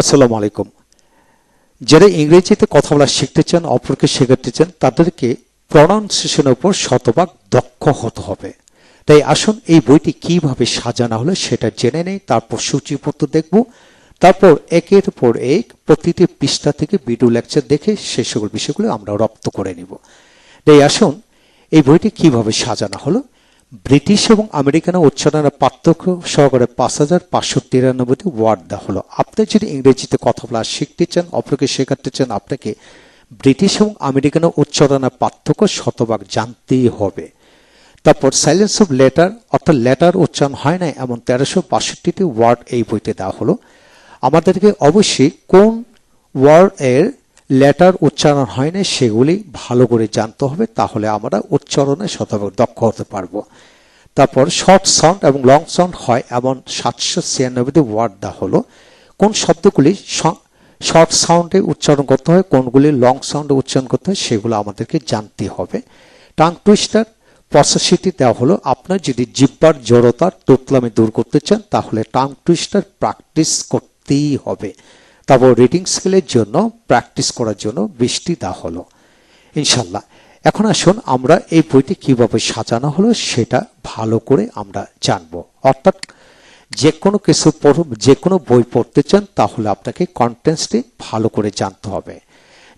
আসসালামু আলাইকুম। যারা ইংরেজিতে কথা বলা শিখতে চান, অপরকে শেখাতে চান, তাদেরকে প্রনাউন্সিয়েশনের উপর শতভাগ দক্ষ হতে হবে। তাই আসুন এই বইটি কীভাবে সাজানো হলো সেটা জেনে নেই, তারপর সূচিপত্র দেখব। তারপর একের পর এক প্রতিটি পৃষ্ঠা থেকে ভিডিও লেকচার দেখে সে সকল বিষয়গুলো আমরা রপ্ত করে নিব। তাই আসুন এই বইটি কীভাবে সাজানো হলো ব্রিটিশ এবং আমেরিকান উচ্চারণের পার্থক্য সহকারে পাঁচ হাজার পাঁচশো তিরানব্বইটি ওয়ার্ড দেওয়া হলো। আপনি যদি ইংরেজিতে কথা বলা শিখতে চান, অপরকে শেখাতে চান, আপনাকে ব্রিটিশ এবং আমেরিকান উচ্চারণের পার্থক্য শতভাগ জানতেই হবে। তারপর সাইলেন্স অফ লেটার অর্থাৎ লেটার উচ্চারণ হয় না এমন তেরোশো বাষট্টিটি ওয়ার্ড এই বইতে দেওয়া হলো। আমাদেরকে অবশ্যই কোন ওয়ার্ড এর লেটার উচ্চারণ হয় না সেগুলি ভালো করে জানতে হবে, তাহলে আমরা উচ্চারণে শতভাগ দক্ষ হতে পারব। তারপর শর্ট সাউন্ড এবং লং সাউন্ড হয় এমন সাতশো ছিয়ানব্বইটি ওয়ার্ড দেওয়া হলো। কোন শব্দগুলি শর্ট সাউন্ডে উচ্চারণ করতে হয়, কোনগুলি লং সাউন্ডে উচ্চারণ করতে হয়, সেগুলো আমাদেরকে জানতে হবে। টাং টুইস্টার পঁচাশিটি দেওয়া হলো, আপনার যদি জিব্বার জড়তার তোতলামি দূর করতে চান, তাহলে টাং টুইস্টার প্র্যাকটিস করতেই হবে। তারপর রিডিং স্কেলের জন্য প্র্যাকটিস করার জন্য বৃষ্টি দেওয়া হলো। ইনশাল্লাহ এখন আসুন আমরা এই বইটি কীভাবে সাজানো হলো সেটা ভালো করে আমরা জানব। অর্থাৎ যে কোনো কিছু যে কোনো বই পড়তে চান তাহলে আপনাকে কন্টেন্টসটি ভালো করে জানতে হবে।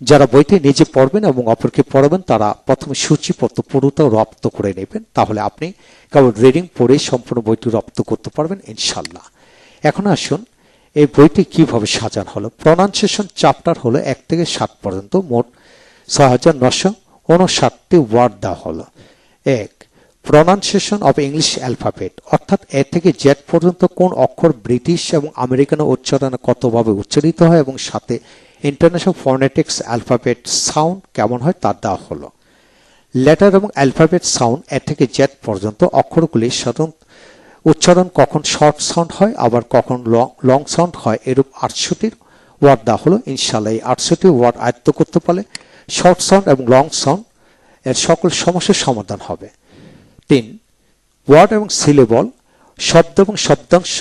যারা বইটি নিজে পড়বেন এবং অপরকে পড়াবেন, তারা প্রথমে সূচিপত্র পুরোটা রপ্ত করে নেবেন। তাহলে আপনি কেবল রিডিং পড়ে সম্পূর্ণ বইটি রপ্ত করতে পারবেন ইনশাল্লাহ এখন আসুন এই বইটি কীভাবে সাজানো হলো। প্রনাউন্সিয়েশন চ্যাপ্টার হলো এক থেকে সাত পর্যন্ত, মোট ছয় হাজার নশো উনষাটটি ওয়ার্ড দেওয়া হলো। এক, প্রনাউন্সিয়েশন অফ ইংলিশ অ্যালফাবেট, অর্থাৎ এ থেকে জেড পর্যন্ত কোন অক্ষর ব্রিটিশ এবং আমেরিকান উচ্চারণে কতভাবে উচ্চারিত হয় এবং সাথে ইন্টারন্যাশনাল ফনেটিক্স অ্যালফাবেট সাউন্ড কেমন হয় তা দেওয়া হলো। লেটার এবং অ্যালফাবেট সাউন্ড এ থেকে জেড পর্যন্ত অক্ষরগুলি সাধারণ উচ্চারণ কখন শর্ট সাউন্ড হয়, আবার কখন লং সাউন্ড হয়, এরূপ আটশোটির ওয়ার্ড দেওয়া হলো। ইনশাল্লাহ এই আটশোটি ওয়ার্ড আয়ত্ত করতে পারলে শর্ট সাউন্ড এবং লং সাউন্ড এর সকল সমস্যার সমাধান হবে। তিন ওয়ার্ড এবং সিলেবল শব্দ এবং শব্দাংশ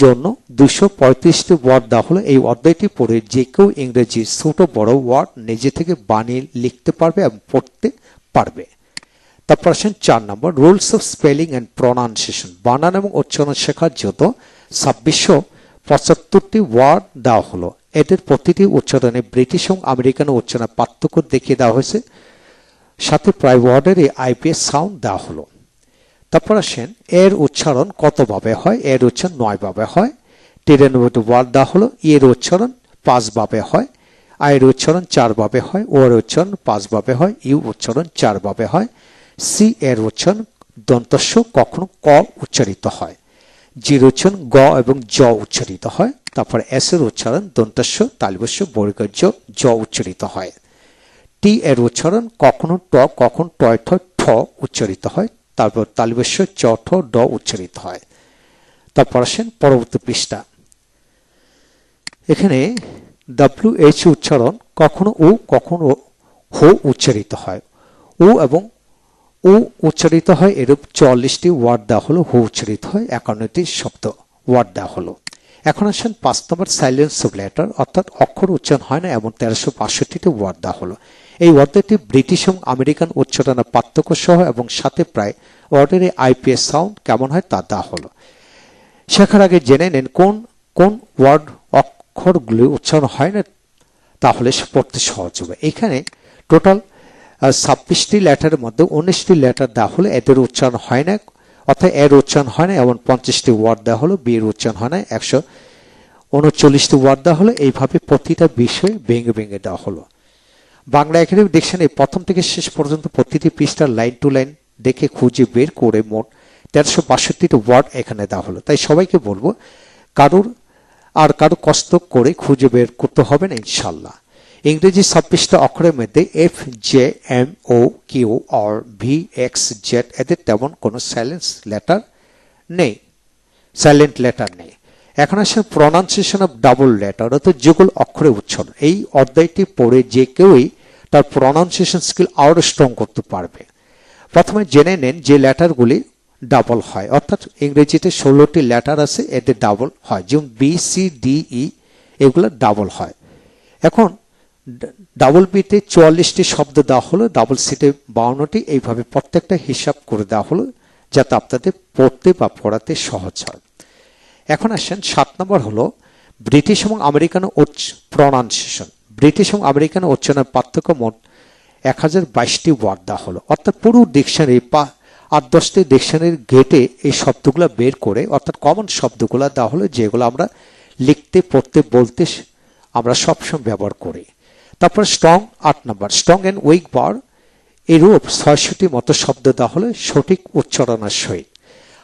জন্য দুশো পঁয়ত্রিশটি ওয়ার্ড দেওয়া হলো। এই অধ্যায়টি পড়ে যে কেউ ইংরেজি ছোট বড় ওয়ার্ড নিজে থেকে বানিয়ে লিখতে পারবে এবং পড়তে পারবে। তারপর আসেন চার নম্বর rules of spelling and pronunciation বানান এবং উচ্চারণ শেখার জন্য ছাব্বিশশো পঁচাত্তরটি ওয়ার্ড দেওয়া হলো। এদের প্রতিটি উচ্চারণে ব্রিটিশ এবং আমেরিকান উচ্চারণের পার্থক্য দেখিয়ে দেওয়া হয়েছে। সাথে প্রায় ওয়ার্ডের এই আইপিএস সাউন্ড দেওয়া হলো। তারপর আসেন, এর উচ্চারণ কতভাবে হয়? এর উচ্চারণ নয়ভাবে হয়। তিরানব্বইটি ওয়ার্ড দেওয়া হলো। এর উচ্চারণ পাঁচভাবে হয়। আয়ের উচ্চারণ চারভাবে হয়। ওর উচ্চারণ পাঁচভাবে হয়। ইউ উচ্চারণ চারভাবে হয়। সি এর উচ্চারণ দন্তস্য কখনো ক উচ্চারিত হয়। জির উচ্চারণ গ এবং জ উচ্চারিত হয়। তারপর এস এর উচ্চারণ দন্তস্ব তালিবস্য বর্গজ জ উচ্চারিত হয়। টি এর উচ্চারণ কখনো ট, কখন টয় ঠ ঠ উচ্চারিত হয়। তারপর তালিবস্য, চ, ঠ, ড উচ্চারিত হয়। তারপর আসেন পরবর্তী পৃষ্ঠা। এখানে ডাব্লিউ এইচ উচ্চারণ কখনো ও কখনো হো উচ্চারিত হয়। ও এবং ও উচ্চারিত হয় এরূপ চল্লিশটি ওয়ার্ড দেওয়া হলো, হু উচ্চারিত হয়, একান্নটি শব্দ ওয়ার্ড দেওয়া হলো। এখন আসেন পাঁচ নম্বর সাইলেন্স অফ লেটার অর্থাৎ অক্ষর উচ্চারণ হয় না, এমন তেরোশো বাষট্টিটি ওয়ার্ড দেওয়া হলো। এই ওয়ার্ডটি ব্রিটিশ এবং আমেরিকান উচ্চারণের পার্থক্য সহ এবং সাথে প্রায় ওয়ার্ডের আইপিএস সাউন্ড কেমন হয় তা দেওয়া হলো। শেখার আগে জেনে নেন কোন কোন ওয়ার্ড অক্ষরগুলি উচ্চারণ হয় না, তাহলে পড়তে সহজ হবে। এখানে টোটাল ছাব্বিশটি লেটারের মধ্যে উনিশটি লেটার দেওয়া হলে এদের উচ্চারণ হয় না অর্থাৎ এর উচ্চারণ হয় না, এমন পঞ্চাশটি ওয়ার্ড দেওয়া হলো বিয়ের উচ্চারণ হয় না, একশো উনচল্লিশটি ওয়ার্ড দেওয়া হলো, এইভাবে প্রতিটা বিষয় ভেঙে ভেঙে দেওয়া হলো। বাংলা একাডেমি ডিকশনারি প্রথম থেকে শেষ পর্যন্ত প্রতিটি পৃষ্ঠার লাইন টু লাইন দেখে খুঁজে বের করে মোট তেরোশো বাষট্টিটি ওয়ার্ড এখানে দেওয়া হলো। তাই সবাইকে বলব, কারুর আর কারও কষ্ট করে খুঁজে বের করতে হবে না, ইনশাল্লাহ। ইংরেজি ছাব্বিশটা অক্ষরের মধ্যে F J M O Q R V X Z এদের তেমন কোনো সাইলেন্স লেটার নেই। সাইলেন্ট লেটার নেই। এখন আসে প্রনাউন্সিয়েশন অফ ডাবল লেটার অর্থাৎ যুগল অক্ষরে উচ্চারণ। এই অধ্যায়টি পড়ে যে কেউই তার প্রনাউন্সিয়েশন স্কিল আরও স্ট্রং করতে পারবে। প্রথমে জেনে নেন যে লেটারগুলি ডাবল হয়। অর্থাৎ ইংরেজিতে ষোলোটি লেটার আছে, এতে ডাবল হয়। যেমন বি সি ডি ই এগুলো ডাবল হয়। এখন ডাবল বিতে চুয়াল্লিশটি শব্দ দেওয়া হলো ডাবল সিটে বাউন্নটি, এইভাবে প্রত্যেকটা হিসাব করে দেওয়া হলো, যাতে আপনাদের পড়তে বা পড়াতে সহজ হয়। এখন আসেন সাত নম্বর হলো, ব্রিটিশ এবং আমেরিকান প্রনাউন্সিয়েশন। ব্রিটিশ এবং আমেরিকান উচ্চারণের পার্থক্য মোট এক হাজার বাইশটি ওয়ার্ড দেওয়া হলো। অর্থাৎ পুরো ডিকশনারি পা আট দশটি ডিকশনারির গেটে এই শব্দগুলো বের করে, অর্থাৎ কমন শব্দগুলো দেওয়া হলো, যেগুলো আমরা লিখতে, পড়তে, বলতে আমরা সবসময় ব্যবহার করি। তারপর স্ট্রং আট নম্বর স্ট্রং অ্যান্ড উইক বার এরূপ ছয়শটি মতো শব্দ দেওয়া হলে সঠিক উচ্চারণের সহিত।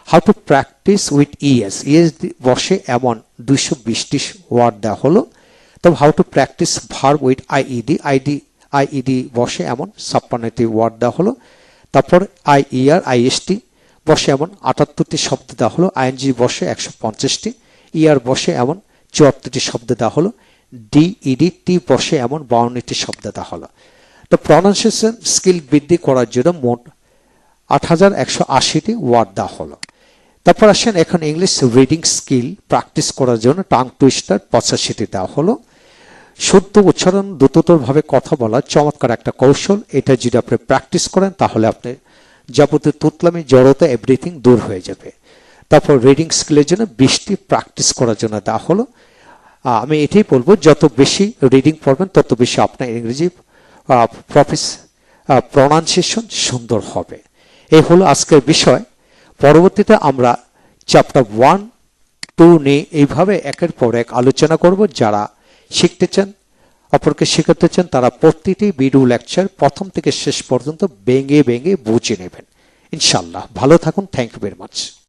How to practice with ES ES বসে এমন দুইশো বিশটি ওয়ার্ড দেওয়া হলো। তবে হাউ টু প্র্যাকটিস ভার উইথ আইইডি আইডি আইইডি বসে এমন ছাপ্পান্নটি ওয়ার্ড দেওয়া হলো। তারপর আই আইইআর আইএসটি বসে এমন আটাত্তরটি শব্দ দেওয়া হলো। আইএনজি বসে একশো পঞ্চাশটি। ইআর বসে এমন চুয়াত্তরটি শব্দ দেওয়া হলো। ডিইডি টি বসে এমন বাউন্নটি দেওয়া হলো। তো প্রনাউন্সিয়েশন স্কিল বৃদ্ধি করার জন্য মোট আট হাজার একশো আশিটি ওয়ার্ড দেওয়া হলো। তারপর আসেন এখন ইংলিশ রিডিং স্কিল প্র্যাকটিস করার জন্য টাং টুইস্টার পঁচাশিটি দেওয়া হলো। শুদ্ধ উচ্চারণ, দ্রুততরভাবে কথা বলা, চমৎকার একটা কৌশল, এটা যদি আপনি প্র্যাকটিস করেন, তাহলে আপনি যাবতীয় তুতলামি, জড়তা এভরিথিং দূর হয়ে যাবে। তারপর রিডিং স্কিলের জন্য বৃষ্টি প্র্যাকটিস করার জন্য দেওয়া হলো। আমি এটাই বলব, যত বেশি রিডিং পড়বেন, তত বেশি আপনার ইংরেজি প্রফেস প্রনাউন্সিয়েশন সুন্দর হবে। এই হলো আজকের বিষয়। পরবর্তীতে আমরা চ্যাপ্টার ওয়ান টু নিয়ে এইভাবে একের পর এক আলোচনা করব। যারা শিখতে চান, অপরকে শেখাতে চান, তারা প্রতিটি ভিডিও লেকচার প্রথম থেকে শেষ পর্যন্ত বেঙ্গে বেঙ্গে বুঝে নেবেন। ইনশাল্লাহ ভালো থাকুন। Thank you very much